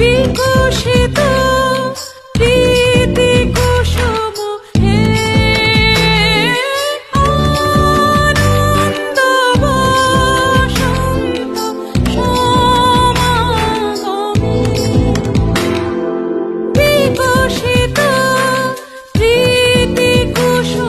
বিকশিত